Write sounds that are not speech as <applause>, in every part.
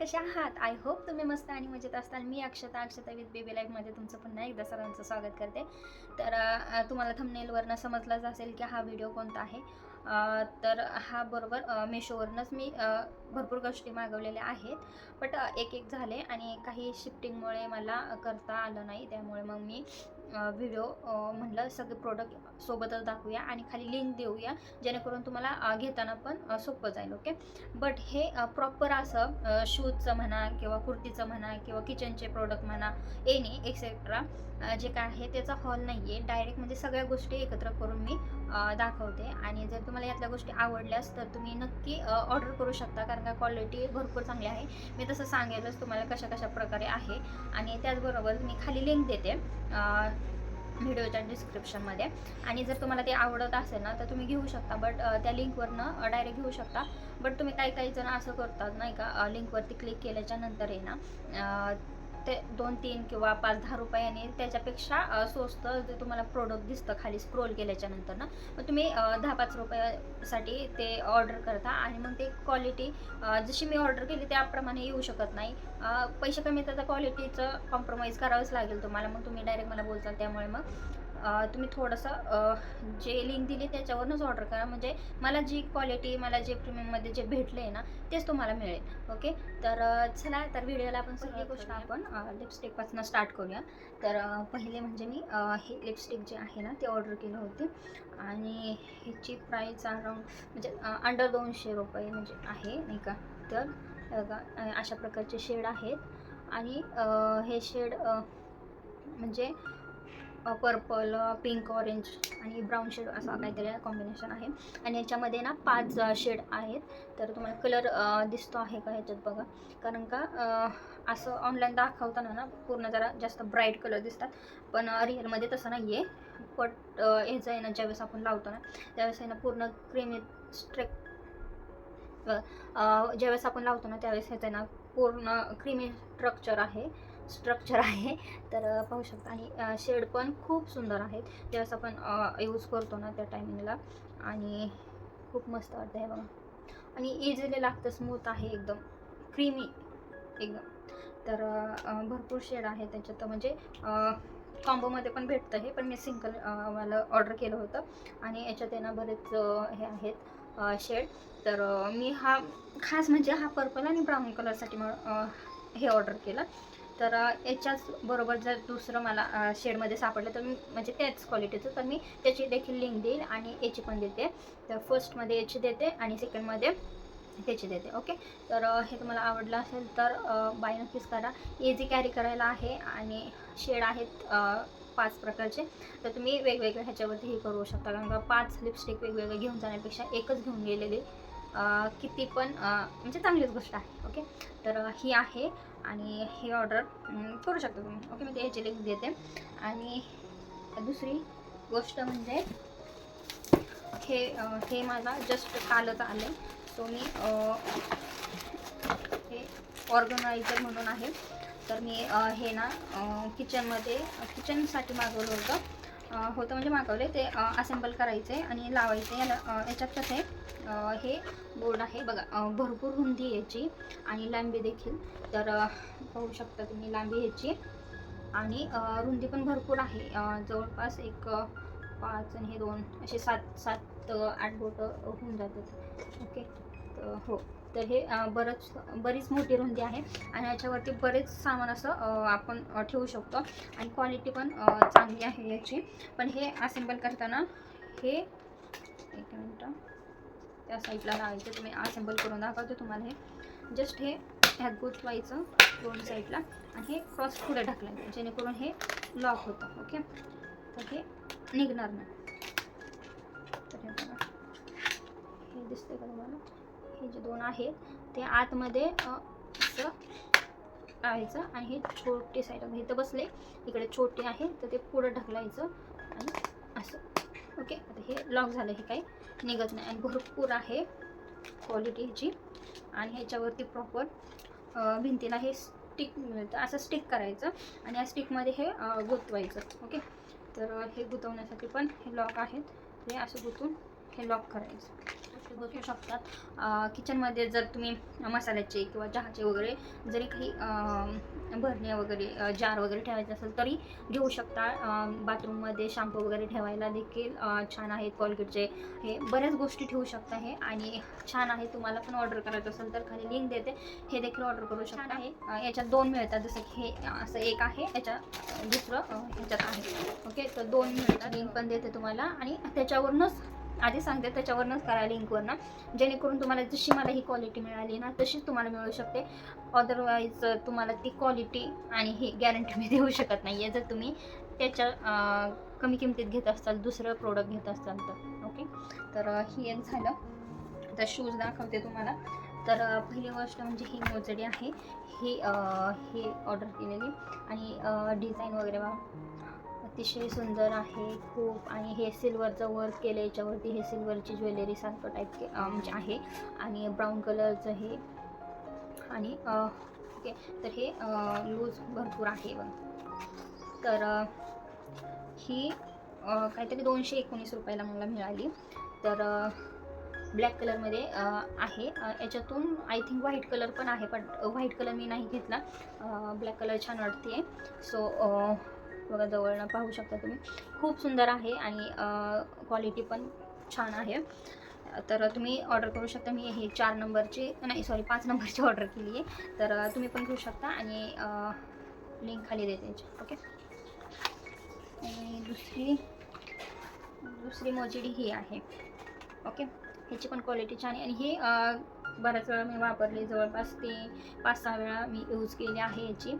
कशा आहात? I hope तुम्ही मस्त आणि मजेत असताल. मी अक्षता अक्षता विथ बेबी लाईफमध्ये तुमचं पुन्हा एकदा सर्वांचं स्वागत करते. तर तुम्हाला थंबनेलवरनं समजलंच असेल की हा व्हिडिओ कोणता आहे. तर हा बरोबर अ, मेशोवरनंच मी भरपूर गोष्टी मागवलेल्या आहेत. बट एक एक झाले आणि काही शिफ्टिंगमुळे मला करता आलं नाही. त्यामुळे मग मी व्हिडिओ म्हणलं सगळे प्रोडक्ट सोबतच दाखवूया आणि खाली लिंक देऊया जेणेकरून तुम्हाला घेताना पण सोपं जाईल ओके बट हे प्रॉपर असं शूजचं म्हणा किंवा कुर्तीचं म्हणा किंवा किचनचे प्रोडक्ट म्हणा एनी एक्सेट्रा जे काय आहे त्याचा हॉल नाही आहे डायरेक्ट म्हणजे सगळ्या गोष्टी एकत्र करून मी दाखवते. आणि जर तुम्हाला यातल्या गोष्टी आवडल्यास तर तुम्ही नक्की ऑर्डर करू शकता कारण का क्वालिटी भरपूर चांगली आहे. मी तसं सांगेलच तुम्हाला कशा कशा प्रकारे आहे. आणि त्याचबरोबर मी खाली लिंक देते. व्हिडिओच्या डिस्क्रिप्शनमध्ये. आणि जर तुम्हाला ते आवडत असेल ना तर तुम्ही घेऊ शकता बट त्या लिंकवरनं डायरेक्ट घेऊ शकता. बट तुम्ही काही काही जण असं करतात नाही का लिंकवरती क्लिक केल्याच्यानंतर आहे ना ते दोन तीन किंवा पाच दहा रुपयाने त्याच्यापेक्षा स्वस्त जे तुम्हाला प्रोडक्ट दिसतं खाली स्क्रोल केल्याच्यानंतर ना मग तुम्ही दहा पाच रुपयासाठी ते ऑर्डर करता आणि मग ते क्वालिटी जशी मी ऑर्डर केली त्याप्रमाणे येऊ शकत नाही. पैसे कमी तर क्वालिटीचं कॉम्प्रोमाइज करावंच लागेल तुम्हाला. मग तुम्ही डायरेक्ट मला बोलचाल त्यामुळे मग. तुम्ही थोडंसं जे लिंक दिली त्याच्यावरूनच ऑर्डर करा. म्हणजे मला जी क्वालिटी मला जे प्रीमियममध्ये जे भेटले आहे ना तेच तुम्हाला मिळेल. ओके तर चला तर व्हिडिओला आपण पहिली गोष्ट आपण लिपस्टिकपासून स्टार्ट करूया. तर पहिले म्हणजे मी हे लिपस्टिक जे आहे ना ते ऑर्डर केलं होते. आणि ह्याची प्राईस अराऊंड म्हणजे अंडर दोनशे रुपये म्हणजे आहे नाही का? तर अशा प्रकारचे शेड आहेत. आणि हे शेड म्हणजे पर्पल पिंक ऑरेंज आणि ब्राऊन शेड असा काहीतरी कॉम्बिनेशन आहे. आणि याच्यामध्ये ना पाच शेड आहेत. तर तुम्हाला कलर दिसतो आहे का ह्याच्यात बघा. कारण का असं ऑनलाईन दाखवताना ना पूर्ण जरा जास्त ब्राईट कलर दिसतात. पण रिअलमध्ये तसं नाही आहे पट ह्याचं आहे ना ज्यावेळेस आपण लावतो ना त्यावेळेस आहे ना पूर्ण क्रीमी स्ट्रेक ज्यावेळेस आपण लावतो ना त्यावेळेस ह्याचं ना पूर्ण क्रीमी स्ट्रक्चर आहे. स्ट्रक्चर आहे. तर पाहू शकता आणि शेड पण खूप सुंदर आहेत. ज्यावेळेस आपण यूज करतो ना त्या टायमिंगला आणि खूप मस्त वाटतं हे बघा. आणि इझिली लागतं स्मूथ आहे एकदम. क्रीमी एकदम. तर भरपूर शेड आहे त्याच्यात. म्हणजे कॉम्बोमध्ये पण भेटतं हे. पण मी सिंगल वाला ऑर्डर केलं होतं. आणि याच्यात आहे ना बरेच हे आहेत शेड तर मी हा खास म्हणजे हा पर्पल आणि ब्राऊन कलरसाठी मग हे ऑर्डर केलं. तर याच्याच बरोबर जर दुसरं मला शेडमध्ये सापडलं तर मी म्हणजे त्याच क्वालिटीचं तर मी त्याची देखील लिंक देईल आणि याची पण देते. तर फर्स्टमध्ये याची देते आणि सेकंडमध्ये त्याची देते ओके तर हे तुम्हाला आवडलं असेल तर बाय नक्कीच करा. इझी कॅरी करायला आहे आणि शेड आहेत पाच प्रकारचे. तर तुम्ही वेगवेगळ्या ह्याच्यावरती हे करू शकता. कारण का पाच लिपस्टिक वेगवेगळे घेऊन जाण्यापेक्षा एकच घेऊन गेलेली किती पण म्हणजे चांगलीच गोष्ट आहे ओके? तर ही आहे आणि ही ऑर्डर करू शकता तुम्ही ओके? मी ते ह्याची लिंक देते. आणि दुसरी गोष्ट म्हणजे हे हे मला जस्ट कालच आले सो मी हे ऑर्गनायझर म्हणून आहे. तर मी हे ना किचनमध्ये किचनसाठी मागवलं होतं. होतं म्हणजे मागवले ते असेंबल करायचे आणि लावायचे. याला याच्यात कसं आहे हे बोर्ड आहे बघा भरपूर रुंदी याची आणि लांबी देखील. तर पाहू शकता तुम्ही लांबी ह्याची. आणि रुंदी पण भरपूर आहे. जवळपास एक पाच आणि हे दोन असे सात सात आठ बोटं होऊन जातात. ओके? तर हो. तर हे बरंच बरीच मोठी रुंदी आहे आणि याच्यावरती बरेच सामान असं आपण ठेवू शकतो आणि क्वालिटी पण चांगली आहे याची. पण हे असेंबल करताना हे एक मिनटं त्या साईडला लावायचं तुम्ही असेंबल करून दाखवतो तुम्हाला हे. जस्ट हे ह्यात गुंतवायचं दोन साईडला आणि हे क्रॉस पुढे ढकलायचं जेणेकरून हे लॉक होतं ओके तर हे निघणार नाही. तर हे बघा. हे दिसतंय का तुम्हाला? हे जे दोन आहेत ते आतमध्ये असं लावायचं आणि हे छोटी साईड इथं बसले. इकडे छोटे आहे तर ते पुढं ढकलायचं आणि असं. ओके? आता हे लॉक झालं हे काही निघत नाही. आणि भरपूर आहे क्वालिटी ह्याची आणि ह्याच्यावरती प्रॉपर भिंतीला हे स्टिक मिळतं. असं स्टिक करायचं आणि या स्टिकमध्ये हे गुतवायचं गुंतवायचं. ओके? तर हे गुंतवण्यासाठी पण हे लॉक आहेत. हे असं गुंतून हे लॉक करायचं. ते बसू शकतात अं, किचनमध्ये जर तुम्ही मसाल्याचे किंवा चहाचे वगैरे जरी काही अं, भरणे वगैरे जार वगैरे ठेवायचे असेल तरी घेऊ शकता. बाथरूममध्ये शॅम्पू वगैरे ठेवायला देखील छान आहेत कॉलगेटचे हे बऱ्याच गोष्टी ठेवू शकता हे. आणि छान आहे तुम्हाला पण ऑर्डर करायचं असेल तर खाली लिंक देते. हे देखील ऑर्डर करू शकता. आहे. याच्यात दोन मिळतात. जसं की हे असं एक आहे याच्या दुसरं ह्याच्यात आहे. ओके? तर दोन मिळतात. लिंक पण देते तुम्हाला. आणि त्याच्यावरूनच आधी सांगते त्याच्यावरनंच करा लिंकवरनं जेणेकरून तुम्हाला जशी मला ही क्वालिटी मिळाली ना तशीच तुम्हाला मिळू शकते. अदरवाईज तुम्हाला ती क्वालिटी आणि ही गॅरंटी मी देऊ शकत नाही आहे जर तुम्ही त्याच्या कमी किमतीत घेत असाल दुसरं प्रोडक्ट घेत असाल तर. ओके तर ही एक झालं. तर शूज दाखवते तुम्हाला. तर पहिली गोष्ट म्हणजे ही मोजडी आहे. ही हे ही ऑर्डर केलेली. आणि डिझाईन वगैरे अतिशय सुंदर आहे खूप. आणि हे सिल्वरचं वर्क केलं याच्यावरती हे सिल्वरची ज्वेलरी सारखं टाईप के म्हणजे आहे. आणि ब्राऊन कलरचं हे. आणि ओके. तर हे लूज भरपूर आहे बघ. तर ही काहीतरी दोनशे एकोणीस रुपयाला मला मिळाली. तर ब्लॅक कलरमध्ये आहे. याच्यातून आय थिंक व्हाईट कलर पण आहे पण व्हाईट कलर मी नाही घेतला. ब्लॅक कलर छान वाटते सो बघा जवळनं पाहू शकता तुम्ही. खूप सुंदर आहे आणि क्वालिटी पण छान आहे. तर तुम्ही ऑर्डर करू शकता. मी हे चार नंबरची नाही सॉरी पाच नंबरची ऑर्डर केली आहे. तर तुम्ही पण घेऊ शकता आणि लिंक खाली देते त्यांची ओके आणि दुसरी दुसरी मोजिडी ही आहे ओके ह्याची पण क्वालिटी छान आहे. आणि ही बऱ्याच वेळा मी वापरली. जवळपास ते पाच सहा वेळा मी यूज केली आहे याची.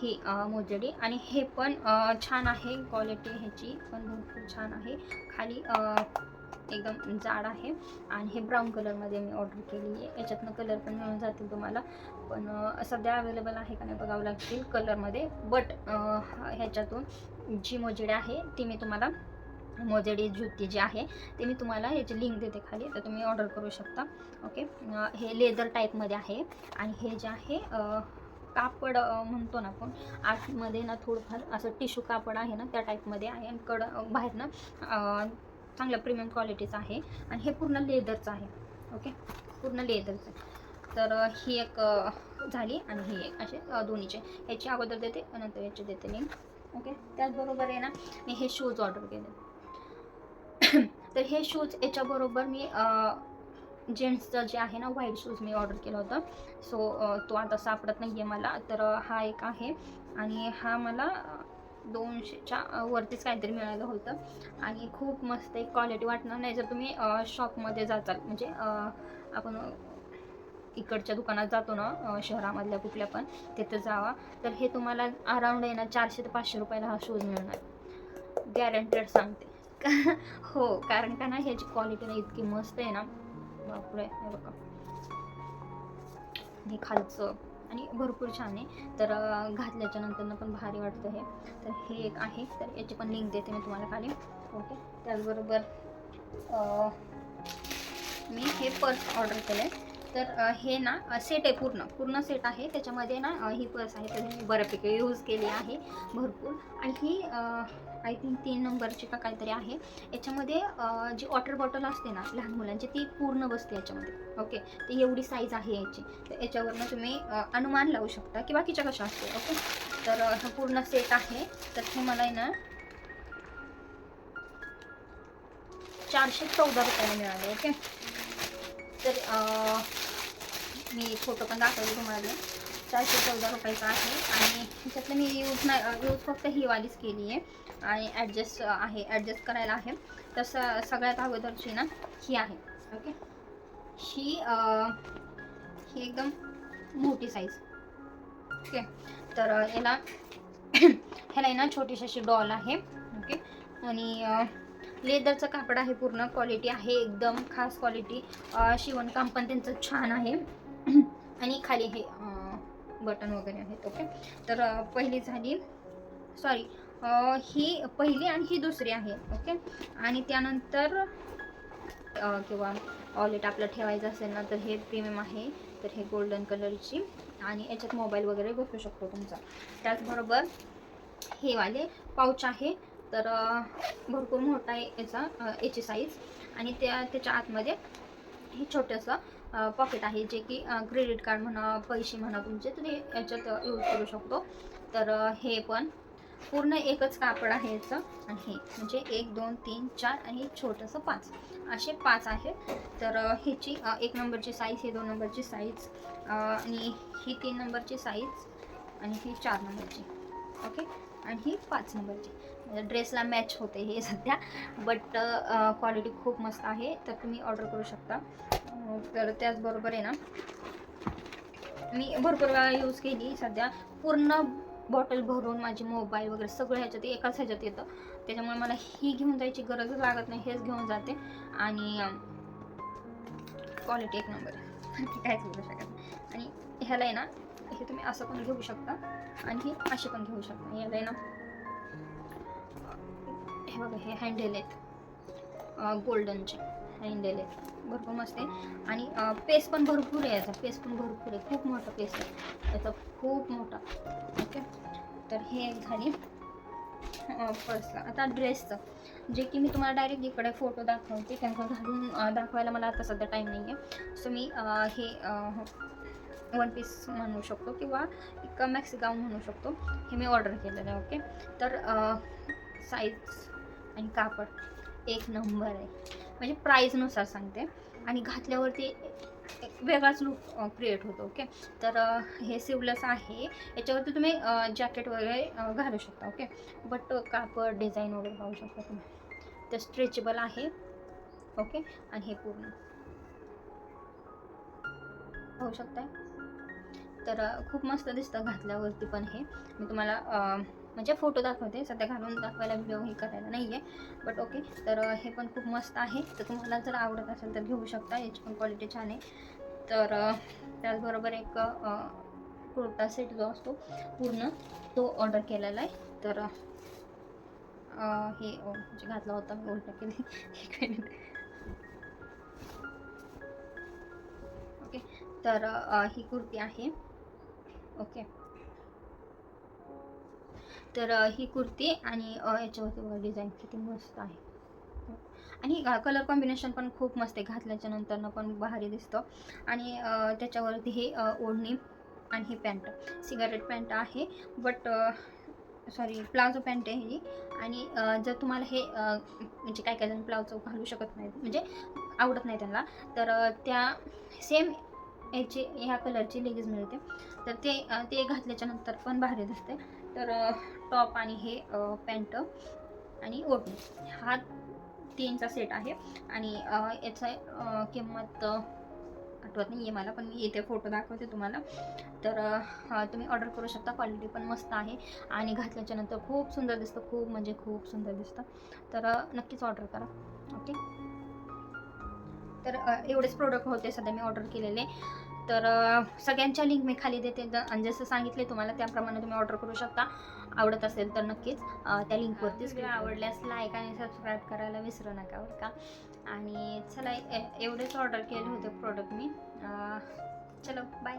ही मोजडी. आणि हे पण छान आहे. क्वालिटी ह्याची पण भरपूर छान आहे. खाली एकदम जाड आहे. आणि हे ब्राऊन कलरमध्ये मी ऑर्डर केली आहे. याच्यातनं कलर पण मिळून जातील तुम्हाला. पण सध्या अवेलेबल आहे का नाही बघावं लागतील कलरमध्ये बट ह्याच्यातून जी मोजडी आहे ती मी तुम्हाला मोजडी जुती जी आहे ते मी तुम्हाला याची लिंक देते खाली तर तुम्ही ऑर्डर करू शकता. ओके हे लेदर टाईपमध्ये आहे आणि हे जे आहे कापड म्हणतो ना आपण आतमध्ये ना थोडंफार असं टिश्यू कापड आहे ना त्या टाईपमध्ये आहे आणि कड बाहेर ना चांगल्या प्रीमियम क्वालिटीचं आहे आणि हे पूर्ण लेदरचं आहे. ओके पूर्ण लेदरचं तर ही एक झाली आणि ही एक असे दोन्हीचे. ह्याची अगोदर देते नंतर याची देते लिंक ओके त्याचबरोबर आहे ना मी हे शूज ऑर्डर केले. <coughs> तर हे शूज याच्याबरोबर मी जेंट्सचं जे आहे ना व्हाईट शूज मी ऑर्डर केलं होतं. सो तो आता सापडत नाही आहे मला. तर हा एक आहे. आणि हा मला दोनशेच्या वरतीच काहीतरी मिळालं होतं. आणि खूप मस्त एक क्वालिटी वाटणार नाही जर तुम्ही शॉपमध्ये जाचाल. म्हणजे आपण इकडच्या दुकानात जातो ना शहरामधल्या कुठल्या पण तिथं जावा. तर हे तुम्हाला अराऊंड आहे ना चारशे ते पाचशे रुपयाला हा शूज मिळणार. गॅरंटेड सांगते. <laughs> हो कारण का ना ह्याची क्वालिटी ना इतकी मस्त आहे ना. बापरे हे बघा. हे खालचं. आणि भरपूर छान आहे. तर घातल्याच्या नंतर पण भारी वाटतं हे. तर हे एक आहे. तर याची पण लिंक देते मी तुम्हाला खाली. ओके. त्याचबरोबर मी हे पर्स ऑर्डर केलं आहे तर हे ना सेट आहे पूर्ण. पूर्ण सेट आहे. त्याच्यामध्ये ना ही पर्स आहे. तर मी बऱ्यापैकी यूज केली आहे भरपूर. आणि ही आय थिंक तीन नंबरची का काहीतरी आहे. याच्यामध्ये जी वॉटर बॉटल असते ना लहान मुलांची ती पूर्ण बसते याच्यामध्ये. ओके ती एवढी साईज आहे याची. तर याच्यावरनं तुम्ही अनुमान लावू शकता की बाकीच्या कशा असते ओके तर हा पूर्ण सेट आहे. तर हे मला आहे ना चारशे चौदा रुपयाला मिळाले. ओके तर मी फोटो पण दाखवले तुम्हाला. चारशे चौदा रुपयाचा आहे. आणि ह्याच्यातलं मी यूज नाही यूज फक्त ही वालीच केली आहे. आणि ॲडजस्ट आहे ॲडजस्ट करायला आहे. तसं सगळ्यात अगोदरची ना ही आहे. ओके ही ही एकदम मोठी साईज ओके तर याला ह्याला आहे ना छोटीशी अशी डॉल आहे. ओके आणि लेदरचं कापड आहे पूर्ण. क्वालिटी आहे एकदम खास क्वालिटी शिवणकाम पण त्यांचं छान आहे. आणि खाली हे बटन वगैरे आहेत ओके? तर पहिली झाली सॉरी ही पहिली आणि ही दुसरी आहे ओके? आणि त्यानंतर किंवा ऑलेट आपलं ठेवायचं असेल ना तर हे प्रीमियम आहे तर हे गोल्डन कलरची आणि याच्यात मोबाईल वगैरे बसू शकतो तुमचा. त्याचबरोबर हे वाले पाऊच आहे तर भरपूर मोठा आहे याचा याची साईज आणि त्या त्याच्या आतमध्ये हे छोटंसं पॉकेट आहे जे की क्रेडिट कार्ड म्हणा पैसे म्हणा तुमचे तर याच्यात यूज करू शकतो. तर हे पण पूर्ण एकच कापड आहे याचं. आणि हे म्हणजे एक दोन तीन चार आणि छोटंसं पाच. असे पाच आहे तर ह्याची एक नंबरची साईज ही दोन नंबरची साईज आणि ही तीन नंबरची साईज आणि ही चार नंबरची. ओके आणि ही पाच नंबरची. म्हणजे ड्रेसला मॅच होते हे सध्या. बट क्वालिटी खूप मस्त आहे. तर तुम्ही ऑर्डर करू शकता. तर त्याचबरोबर आहे ना मी भरपूर वेळा यूज केली. सध्या पूर्ण बॉटल भरून माझी मोबाईल वगैरे सगळं ह्याच्यात एकाच ह्याच्यात येतं. त्याच्यामुळे मला ही घेऊन जायची गरजच लागत नाही हेच घेऊन जाते. आणि क्वालिटी एक नंबर आहे काहीच बोलू शकत आणि ह्याला आहे ना हे तुम्ही असं पण घेऊ शकता. आणि हे असे पण घेऊ शकता. याला आहे ना हे बघा हे हँडल आहेत. गोल्डनचे हँडल भरपूर मस्त आहे. आणि पेस पण भरपूर आहे याचा. पेस पण भरपूर आहे. खूप मोठा पेस आहे. याचा खूप मोठा. ओके? तर हे एक झाली. पर्सला आता ड्रेसचं जे की मी तुम्हाला डायरेक्ट इकडे फोटो दाखवते. त्यांना घालून दाखवायला मला आता सध्या टाईम नाही आहे सो मी हे वन पीस म्हणू शकतो किंवा एक मॅक्सी गाऊन म्हणू शकतो. हे मी ऑर्डर केलेलं आहे. ओके? तर साईज आणि कापड. एक नंबर आहे. म्हणजे प्राईजनुसार सांगते. आणि घातल्यावरती एक वेगळाच लुक क्रिएट होतो ओके तर हे सिवलेस आहे. याच्यावरती तुम्ही जॅकेट वगैरे घालू शकता ओके बट कापड डिझाईन वगैरे पाहू शकता तुम्ही. तर स्ट्रेचेबल आहे ओके आणि हे पूर्ण. पाहू शकता तर खूप मस्त दिसतं घातल्यावरती पण हे. मी तुम्हाला म्हणजे फोटो दाखवते. सध्या घालून दाखवायला व्हिडिओ हे करायला नाही आहे बट ओके तर हे पण खूप मस्त आहे. तर तुम्हाला जर आवडत असेल तर घेऊ शकता. याची पण क्वालिटी छान आहे. तर त्याचबरोबर एक कुर्ता सेट जो असतो पूर्ण तो ऑर्डर केलेला आहे. तर हे म्हणजे घातला होता मी उलटा केली. <laughs> एक मिनिट ओके तर ही कुर्ती आहे. ओके तर ही कुर्ती आणि याच्यावरती बघा डिझाईन किती मस्त आहे. आणि कलर कॉम्बिनेशन पण खूप मस्त आहे. घातल्याच्या नंतरनं पण भारी दिसतं. आणि त्याच्यावरती हे ओढणी आणि ही पॅन्ट. सिगारेट पॅन्ट आहे. बट सॉरी प्लाझो पॅन्ट आहे ही. आणि जर तुम्हाला हे म्हणजे काय काय जण प्लाझो घालू शकत नाहीत म्हणजे आवडत नाही त्यांना तर त्या सेम याची ह्या कलरची लेगीज मिळते. तर ते ते घातल्याच्या नंतर पण भारी दिसते. तर टॉप आणि हे पॅन्ट आणि ओढणी. हा तीनचा सेट आहे. आणि याचा किंमत आठवत नाही आहे मला पण मी येते फोटो दाखवते तुम्हाला. तर तुम्ही ऑर्डर करू शकता. क्वालिटी पण मस्त आहे. आणि घातल्याच्या नंतर खूप सुंदर दिसतं. खूप म्हणजे खूप सुंदर दिसतं. तर नक्कीच ऑर्डर करा. ओके? तर एवढेच प्रोडक्ट होते सध्या मी ऑर्डर केलेले. तर सगळ्यांच्या लिंक मी खाली देते. ज- आणि जसं सांगितले तुम्हाला त्याप्रमाणे तुम्ही ऑर्डर करू शकता. आवडत असेल तर नक्कीच त्या लिंकवरतीच व्हिडिओ आवडल्यास लाईक आणि सबस्क्राईब करायला विसरू नका बरं का? आणि चला ए- एवढेच ऑर्डर केले होते प्रोडक्ट मी. चलो बाय